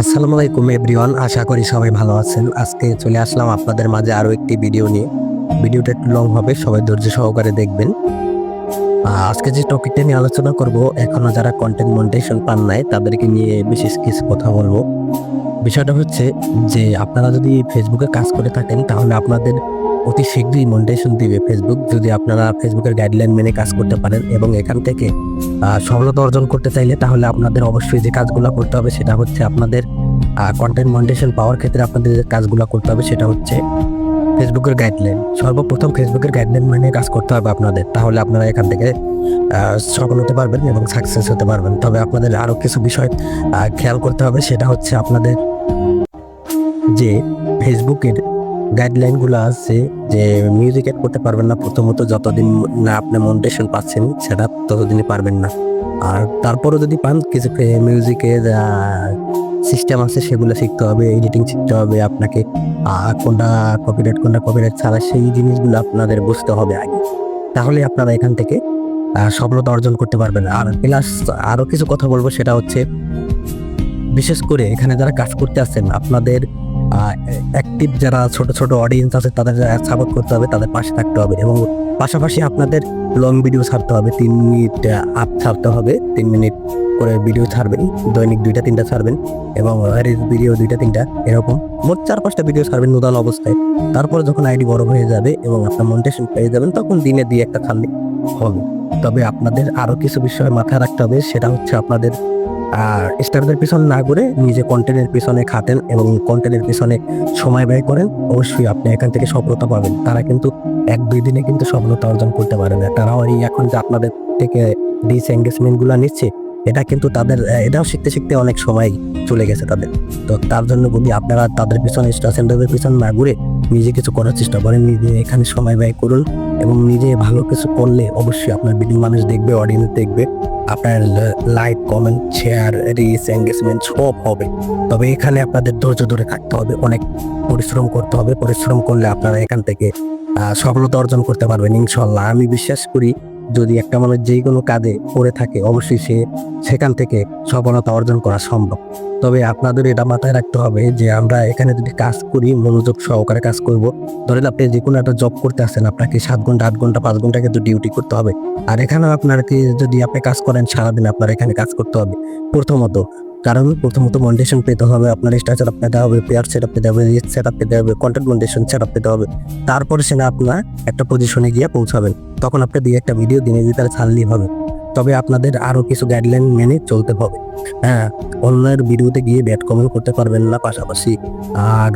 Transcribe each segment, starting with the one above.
আসসালামু আলাইকুম এভরিওয়ান, আশা করি সবাই ভালো আছেন। আজকে চলে আসলাম আপনাদের মাঝে আরও একটি ভিডিও নিয়ে। ভিডিওটা একটু লং হবে, সবাই ধৈর্য সহকারে দেখবেন। আজকে যে টপিকটা নিয়ে আলোচনা করব, এখনও যারা কন্টেন্ট মনিটাইজেশন পান নাই, তাদেরকে নিয়ে বিশেষ কিছু কথা বলব। বিষয়টা হচ্ছে যে, আপনারা যদি ফেসবুকে কাজ করে থাকেন, তাহলে আপনাদের অতি শীঘ্রই মনিটাইজেশন দিবে ফেসবুক যদি আপনারা ফেসবুকের গাইডলাইন মেনে কাজ করতে পারেন এবং এখান থেকে সফলতা অর্জন করতে চাইলে তাহলে আপনাদের অবশ্যই যে কাজগুলো করতে হবে সেটা হচ্ছে আপনাদের কন্টেন্ট মনিটেশন পাওয়ার ক্ষেত্রে আপনাদের যে কাজগুলো করতে হবে সেটা হচ্ছে ফেসবুকের গাইডলাইন সর্বপ্রথম ফেসবুকের গাইডলাইন মেনে কাজ করতে হবে আপনাদের, তাহলে আপনারা এখান থেকে সফল হতে পারবেন এবং সাকসেস হতে পারবেন। তবে আপনাদের আরও কিছু বিষয় খেয়াল করতে হবে, সেটা হচ্ছে আপনাদের যে ফেসবুকের গাইডলাইনগুলো আছে যে মিউজিক এড করতে পারবেন না। প্রথমত যতদিন না আপনি মনিটেশন পাচ্ছেন, সেটা ততদিনই পারবেন না। আর তারপরও যদি পান, কিছু মিউজিকের সিস্টেম আছে, সেগুলো শিখতে হবে এডিটিং শিখতে হবে আপনাকে। কোনটা কপিরাইট কোনটা কপিরাইট ছাড়া সেই জিনিসগুলো আপনাদের বুঝতে হবে আগে। তাহলে আপনারা এখান থেকে সফলতা অর্জন করতে পারবেন। আর প্লাস আরও কিছু কথা বলব, সেটা হচ্ছে, বিশেষ করে এখানে যারা কাজ করতে আসছেন আপনাদের অ্যাক্টিভ যারা ছোট ছোট অডিয়েন্স আছে, তাদের সাপোর্ট করতে হবে, তাদের পাশে থাকতে হবে এবং পাশাপাশি আপনাদের লং ভিডিও ছাড়তে হবে। তিন মিনিট আপ ছাড়তে হবে। তিন মিনিট করে ভিডিও ছাড়বেন, দৈনিক দুইটা, তিনটা ছাড়বেন এবং রিলস ভিডিও দুইটা, তিনটা, এরকম। মোট চার পাঁচটা ভিডিও ছাড়বেন নূতন অবস্থায়। তারপরে যখন আইডি বড় হয়ে যাবে এবং আপনার মনিটেশন পেয়ে যাবেন, তখন দিনে দিয়ে একটা খালি হবে। তবে আপনাদের আরও কিছু বিষয় মাথায় রাখতে হবে, সেটা হচ্ছে আপনাদের আর স্টারদের পিছনে না করে নিজে কন্টেন্টের পিছনে খাতেন এবং কন্টেন্টের পিছনে সময় ব্যয় করেন, অবশ্যই আপনি এখান থেকে সফলতা পাবেন। তারা কিন্তু এক দুই দিনে কিন্তু সফলতা অর্জন করতে পারে না। তারাও এই এখন যে আপনাদের থেকে ডিস এঙ্গেজমেন্টগুলো নিচ্ছে, এটা কিন্তু তাদের এটাও শিখতে শিখতে অনেক সময় চলে গেছে তাদের। তো তার জন্য বলি আপনারা তাদের পিছনে স্টার সেন্টারের পিছনে না ঘুরে নিজে কিছু করার চেষ্টা করেন, নিজে এখানে সময় ব্যয় করুন এবং নিজে ভালো কিছু করলে অবশ্যই আপনার ভিডিও মানুষ দেখবে অডিয়েন্স দেখবে। আপনার like comment share reach engagement সব হবে। তবে এখানে আপনাদের ধৈর্য ধরে থাকতে হবে, অনেক পরিশ্রম করতে হবে। পরিশ্রম করলে আপনারা এখান থেকে সফলতা অর্জন করতে পারবেন, ইনশাল্লাহ। আমি বিশ্বাস করি যদি একটা মানুষ যেই কোনো কাজে পড়ে থাকে, অবশ্যই সে সেখান থেকে সফলতা অর্জন করা সম্ভব। তবে আপনাদের এটা মাথায় রাখতে হবে যে আমরা এখানে যদি কাজ করি, মনোযোগ সহকারে কাজ করব, ধরেন আপনি যে কোনো একটা জব করতে আসেন, আপনাকে সাত ঘণ্টা, আট ঘণ্টা, পাঁচ ঘণ্টা কিন্তু ডিউটি করতে হবে। আর এখানেও আপনাকে যদি আপনি কাজ করেন, সারাদিন আপনার এখানে কাজ করতে হবে। প্রথমত কারণ প্রথমত মন্ডেশন পেতে হবে, আপনার স্ট্রাকচার পেতে হবে পেয়ার সেট পেতে হবে সেট আপ পেতে হবে কন্টেন্ট মন্ডেশন সেট পেতে হবে। তারপরে সেটা আপনার একটা পজিশনে গিয়ে পৌঁছাবেন। তখন আপনি দিয়ে একটা ভিডিও দিনের ভিতরে ছাড়লেই হবে। তবে আপনাদের আরও কিছু গাইডলাইন মেনে চলতে হবে। হ্যাঁ অন্যের ভিডিওতে গিয়ে ব্যাড কমেন্ট করতে পারবেন না, পাশাপাশি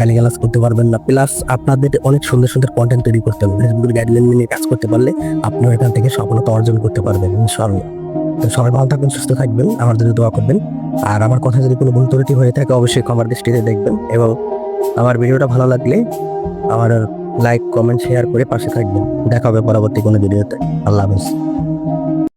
গালিগালাজ করতে পারবেন না। প্লাস আপনাদের অনেক সুন্দর সুন্দর কন্টেন্ট তৈরি করতে হবে। ফেসবুকের গাইডলাইন মেনে কাজ করতে পারলে আপনিও এখান থেকে সফলতা অর্জন করতে পারবেন, ইনশাআল্লাহ। তো সবাই ভালো থাকবেন, সুস্থ থাকবেন আমার জন্য দোয়া করবেন। আর আমার কথা যদি কোনো ভুল ত্রুটি হয়ে থাকে, অবশ্যই ক্ষমার দৃষ্টিতে দেখবেন এবং আমার ভিডিওটা ভালো লাগলে আমার লাইক, কমেন্ট, শেয়ার করে পাশে থাকবেন। দেখা হবে পরবর্তী কোনো ভিডিওতে। আল্লাহ হাফেজ।